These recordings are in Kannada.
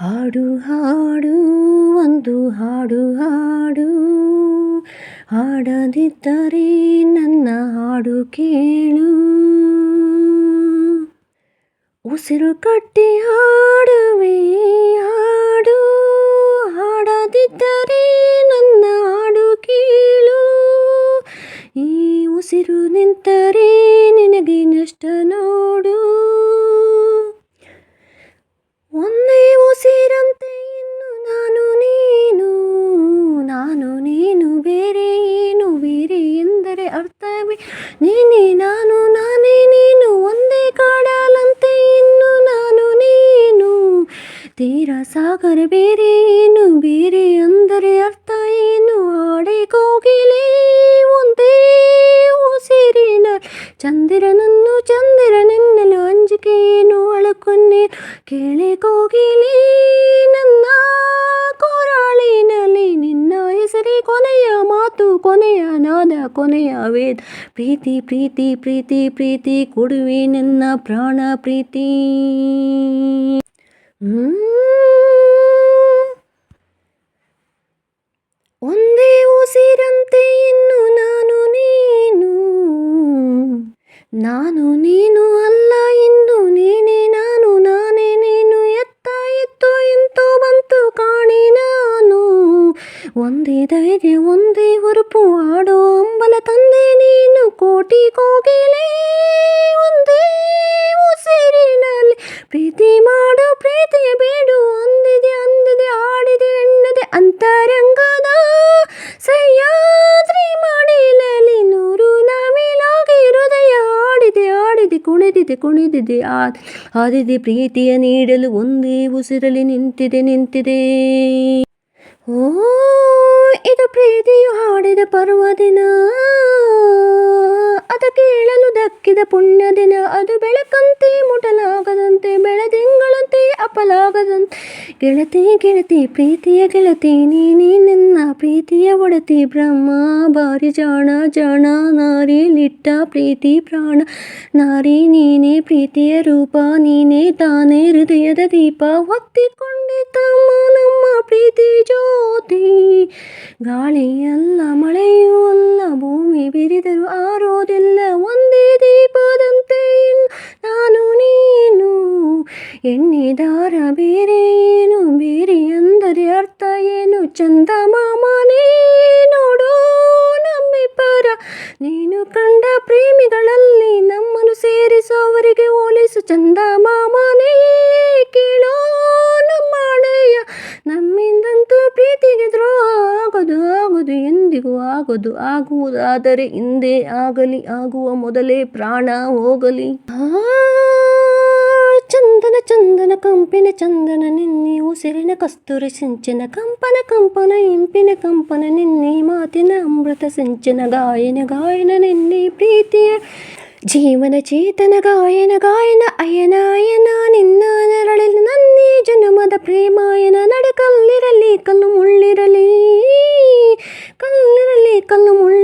ಹಾಡು ಹಾಡು ಒಂದು ಹಾಡು ಹಾಡು. ಹಾಡದಿದ್ದರೆ ನನ್ನ ಹಾಡು ಕೇಳು. ಉಸಿರು ಕಟ್ಟಿ ಹಾಡುವೆ ಹಾಡು. ಹಾಡದಿದ್ದರೆ ನೀನೇ ನಾನು, ನಾನೇ ನೀನು, ಒಂದೇ ಕಾಡಲಂತೆ ಇನ್ನು ನಾನು ನೀನು. ತೀರ ಸಾಗರ ಬೇರೆ ಏನು, ಬೇರೆ ಅಂದರೆ ಅರ್ಥ ಏನು? ಆಡೆ ಕೋಗಿಲೆ ಒಂದೇ ಉಸಿರಿನ ಚಂದಿರನನ್ನು, ಚಂದಿರನೆನ್ನಲು ಏನು ಅಳಕೊನ್ನೆ? ಕೇಳೆ ಕೋಗಿಲೆ ನನ್ನ ನಿನ್ನ ಕೊನೆಯ ಮಾತು, ಕೊನೆಯ ನಾದ, ಕೊನೆಯ ವೇದ. ಪ್ರೀತಿ ಪ್ರೀತಿ ಪ್ರೀತಿ ಪ್ರೀತಿ, ಕೊಡುವೆ ನನ್ನ ಪ್ರಾಣ ಪ್ರೀತಿ. ಒಂದೇ ಉಸಿರಂತೆ ಇನ್ನು ನಾನು ನೀನು. ನಾನು ನೀನು ಅಲ್ಲ, ಇನ್ನು ನೀನೇ ನಾನು. ನಾನೇ ನೀನು, ಎತ್ತ, ಎತ್ತು ಎಂತೋ ಬಂತು, ಕಾಣಿ ನಾನು. ಒಂದೇ ಧೈರ್ಯ, ಒಂದೇ ಹುರುಪು ಆಡೋ ಕೋಟಿ ಕೋಗಿಲೆ ಒಂದೇ ಉಸಿರಿನಲ್ಲಿ ಪ್ರೀತಿ ಮಾಡು ಪ್ರೀತಿ ಬೇಡು ಅಂದಿದೆ ಅಂದಿದೆ, ಆಡಿದೆ, ಎಣ್ಣದೆ ಅಂತರಂಗದ ಸಹ್ಯಾದ್ರಿ ಮಡಿಲಲ್ಲಿ ನೂರು ನವಿಲಾಗಿ ಹೃದಯ ಆಡಿದೆ ಆಡಿದೆ, ಕುಣಿದಿದೆ ಕುಣಿದಿದೆ, ಆದ, ಆದಿದೆ ಪ್ರೀತಿಯ ನೀಡಲು ಒಂದೇ ಉಸಿರಲಿ ನಿಂತಿದೆ ನಿಂತಿದೆ. ಓ, ಇದು ಪ್ರೀತಿಯು ಹಾಡಿದ ಪರ್ವದಿನ ಕೇಳಲು ದಕ್ಕಿದ ಪುಣ್ಯ ದಿನ ಅದು ಬೆಳಕಂತೆ ಮುಟಲಾಗದಂತೆ ಬೆಳದಿಂಗಳಂತೆ ಅಪಲಾಗದಂತೆ ಗೆಳತಿ ಗೆಳತಿ ಪ್ರೀತಿಯ ಗೆಳತಿ ನೀನೇ ನನ್ನ ಪ್ರೀತಿಯ ಒಡತಿ ಬ್ರಹ್ಮ ಬಾರಿ ಜಾಣ ಜಾಣ ನಾರಿಲಿಟ್ಟ ಪ್ರೀತಿ ಪ್ರಾಣ ನಾರಿ ನೀನೇ ಪ್ರೀತಿಯ ರೂಪ ನೀನೇ ತಾನೇ ಹೃದಯದ ದೀಪ ಹೊತ್ತಿಕೊಂಡಿತಮ್ಮ ನಮ್ಮ ಪ್ರೀತಿ ಜ್ಯೋತಿ ಗಾಳಿಯಲ್ಲ ಮಳೆಯೂ ಎಣ್ಣಿದಾರ ಬೇರೆ ಏನು? ಬೇರೆ ಅಂದರೆ ಅರ್ಥ ಏನು? ಚಂದ ಮಾಮನೇ ನೋಡು ನಮ್ಮಿಬ್ಬರ. ನೀನು ಕಂಡ ಪ್ರೇಮಿಗಳಲ್ಲಿ ನಮ್ಮನ್ನು ಸೇರಿಸುವವರಿಗೆ ಹೋಲಿಸು. ಚಂದ ಮಾಮನೇ ಕೇಳೋ ನಮ್ಮ ನಮ್ಮಿಂದಂತೂ ಪ್ರೀತಿಗೆ ದ್ರೋಹ ಆಗೋದು ಆಗೋದು, ಎಂದಿಗೂ ಆಗೋದು, ಆಗುವುದಾದರೆ ಹಿಂದೆ ಆಗಲಿ, ಆಗುವ ಮೊದಲೇ ಪ್ರಾಣ ಹೋಗಲಿ. ಚಂದನ ಚಂದನ ಕಂಪಿನ ಚಂದನ ನಿನ್ನೆ ಉಸಿರಿನ ಕಸ್ತೂರಿ ಸಿಂಚನ ಕಂಪನ ಕಂಪನ ಇಂಪಿನ ಕಂಪನ ನಿನ್ನೆ ಮಾತಿನ ಅಮೃತ ಸಿಂಚನ ಗಾಯನ ಗಾಯನ ನಿನ್ನೆ ಪ್ರೀತಿಯ ಜೀವನ ಚೇತನ ಗಾಯನ ಗಾಯನ ಅಯನ ಅಯನ ನಿನ್ನ ನೆರಳಲ್ಲಿ ನನ್ನೇ ಜನ್ಮದ ಪ್ರೇಮಾಯನ ನಡಕಲ್ಲಿರಲಿ ಕಲ್ಲು ಮುಳ್ಳಿರಲಿ ಕಲ್ಲಿರಲಿ ಕಲ್ಲು ಮುಳ್ಳಿರಲಿ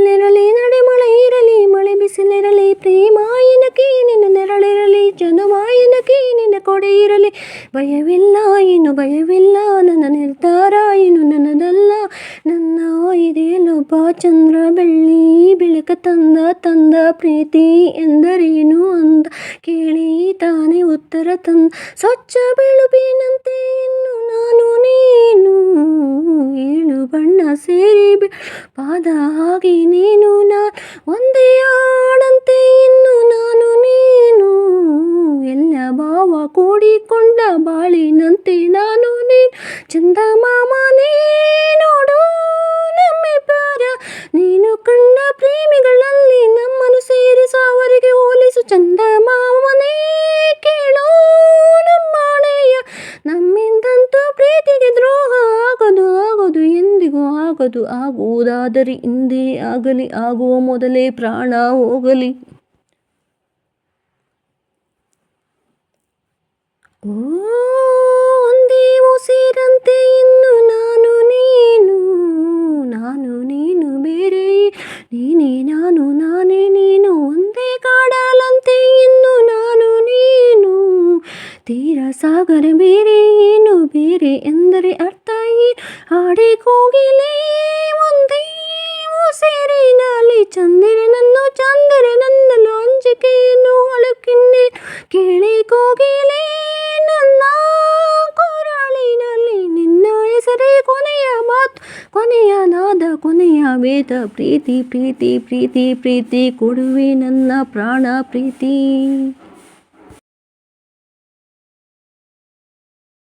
ಕೊಡೆ ಇರಲಿ. ಭಯವಿಲ್ಲ ಏನು ಭಯವಿಲ್ಲ. ನನ್ನ ನಿರ್ಧಾರ ಏನು ನನ್ನದಲ್ಲ. ನನ್ನ ಇದೆಯಲ್ಲೊಬ್ಬ ಚಂದ್ರ ಬೆಳ್ಳಿ ಬೆಳಕ ತಂದ ತಂದ ಪ್ರೀತಿ ಎಂದರೇನು ಅಂತ ಕೇಳಿ ತಾನೇ ಉತ್ತರ ತಂದ. ಸ್ವಚ್ಛ ಬೆಳುಬಿನಂತೆ ಇನ್ನು ನಾನು ನೀನು. ಏಳು ಬಣ್ಣ ಸೇರಿ ಪಾದ ಹಾಗೆ ನೀನು ನಾ. ಒಂದೇ ಬಾಳಿನಂತೆ ನಾನು ನೀನು, ಚಂದ ಮಾಮನೇ ನೋಡು ನಮ್ಮಿಬ್ಬರ ನೀನು ಕಂಡ ಪ್ರೇಮಿಗಳಲ್ಲಿ ನಮ್ಮನ್ನು ಸೇರಿಸು ಅವರಿಗೆ ಹೋಲಿಸು, ಚಂದ ಮಾಮನೇ ಕೇಳೋ ನಮ್ಮ ಹಣೆಯ. ನಮ್ಮಿಂದಂತೂ ಪ್ರೀತಿಗೆ ದ್ರೋಹ ಆಗದು ಆಗದು, ಎಂದಿಗೂ ಆಗದು, ಆಗುವುದಾದರೆ ಹಿಂದೆ ಆಗಲಿ, ಆಗುವ ಮೊದಲೇ ಪ್ರಾಣ ಹೋಗಲಿ. ಓ ಒಂದೇ ಸೇರಂತೆ ಇನ್ನು ನಾನು ನೀನು ನಾನು ನೀನು ಬೇರೆ. ನೀನೇ ನಾನು, ನಾನೇ ನೀನು, ಒಂದೇ ಕಾಡಲಂತೆ ಇನ್ನು ನಾನು ನೀನು. ತೀರ ಸಾಗರ ಬೇರೆ, ಏನು ಬೇರೆ ಎಂದರೆ ಅರ್ಥ ಈ ಹಾಡಿ ಕೋಗಿಲೆ ಒಂದೇ ಉಸಿರಿನಲ್ಲಿ ಚಂದಿರನನ್ನು ಚಂದಿರನನ್ನಲು ವೇದ ಪ್ರೀತಿ ಪ್ರೀತಿ ಪ್ರೀತಿ ಪ್ರೀತಿ ಕೊಡುವೆ ನನ್ನ ಪ್ರಾಣ ಪ್ರೀತಿ.